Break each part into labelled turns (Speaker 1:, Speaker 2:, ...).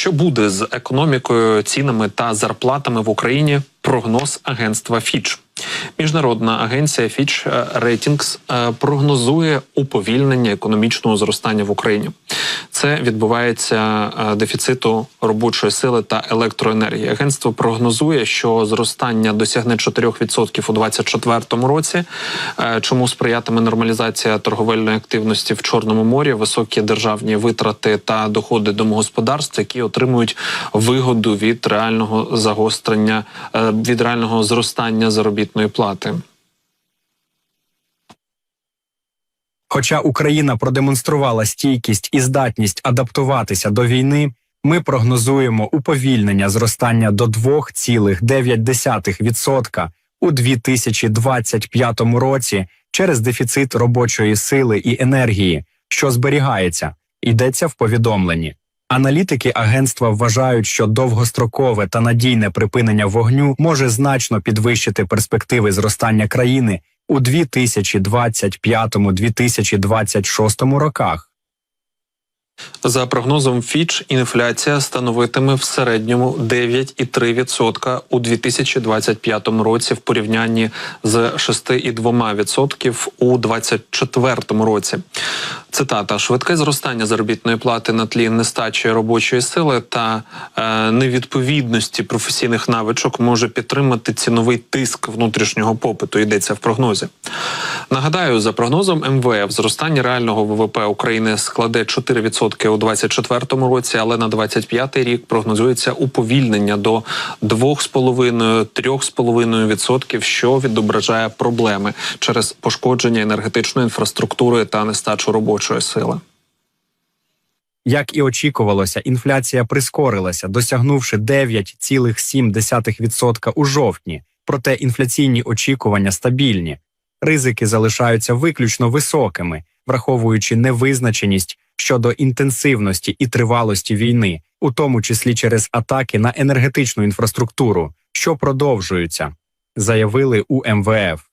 Speaker 1: Що буде з економікою, цінами та зарплатами в Україні? Прогноз агентства Фіч. Міжнародна агенція Fitch е, Ratings е, прогнозує уповільнення економічного зростання в Україні. Це відбувається е, дефіциту робочої сили та електроенергії. Агентство прогнозує, що зростання досягне 4% у 2024 році. Е, Чому сприятиме нормалізація торговельної активності в Чорному морі, високі державні витрати та доходи домогосподарств, які отримують вигоду від реального загострення е, від реального зростання заробітної плати.
Speaker 2: Хоча Україна продемонструвала стійкість і здатність адаптуватися до війни, ми прогнозуємо уповільнення зростання до 2,9% у 2025 році через дефіцит робочої сили і енергії, що зберігається, йдеться в повідомленні. Аналітики агентства вважають, що довгострокове та надійне припинення вогню може значно підвищити перспективи зростання країни у 2025-2026 роках.
Speaker 1: За прогнозом Фіч, інфляція становитиме в середньому 9,3% у 2025 році в порівнянні з 6,2% у 2024 році. Цитата: швидке зростання заробітної плати на тлі нестачі робочої сили та е, невідповідності професійних навичок може підтримати ціновий тиск внутрішнього попиту. Йдеться в прогнозі. Нагадаю, за прогнозом МВФ, зростання реального ВВП України складе 4% у 2024 році, але на 2025 рік прогнозується уповільнення до 2,5-3,5%, що відображає проблеми через пошкодження енергетичної інфраструктури та нестачу робочої сили.
Speaker 2: Як і очікувалося, інфляція прискорилася, досягнувши 9,7% у жовтні. Проте інфляційні очікування стабільні. Ризики залишаються виключно високими, враховуючи невизначеність щодо інтенсивності і тривалості війни, у тому числі через атаки на енергетичну інфраструктуру, що продовжуються, заявили у МВФ.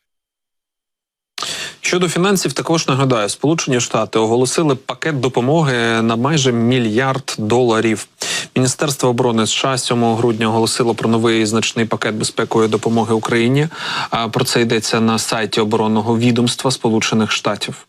Speaker 1: Щодо фінансів, також нагадаю, Сполучені Штати оголосили пакет допомоги на майже мільярд доларів. Міністерство оборони США 7 грудня оголосило про новий значний пакет безпекової допомоги Україні. Про це йдеться на сайті оборонного відомства Сполучених Штатів.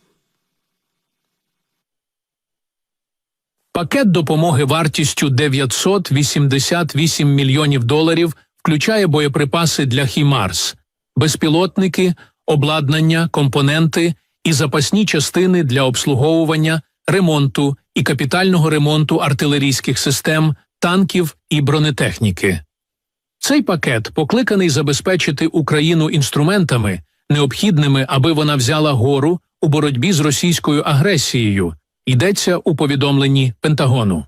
Speaker 3: Пакет допомоги вартістю 988 мільйонів доларів включає боєприпаси для «Хімарс», безпілотники, обладнання, компоненти і запасні частини для обслуговування, ремонту і капітального ремонту артилерійських систем, танків і бронетехніки. Цей пакет покликаний забезпечити Україну інструментами, необхідними, аби вона взяла гору у боротьбі з російською агресією, йдеться у повідомленні Пентагону.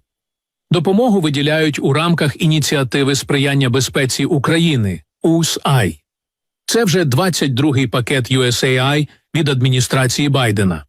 Speaker 3: Допомогу виділяють у рамках ініціативи сприяння безпеці України USAI. Це вже 22-й пакет USAI від адміністрації Байдена.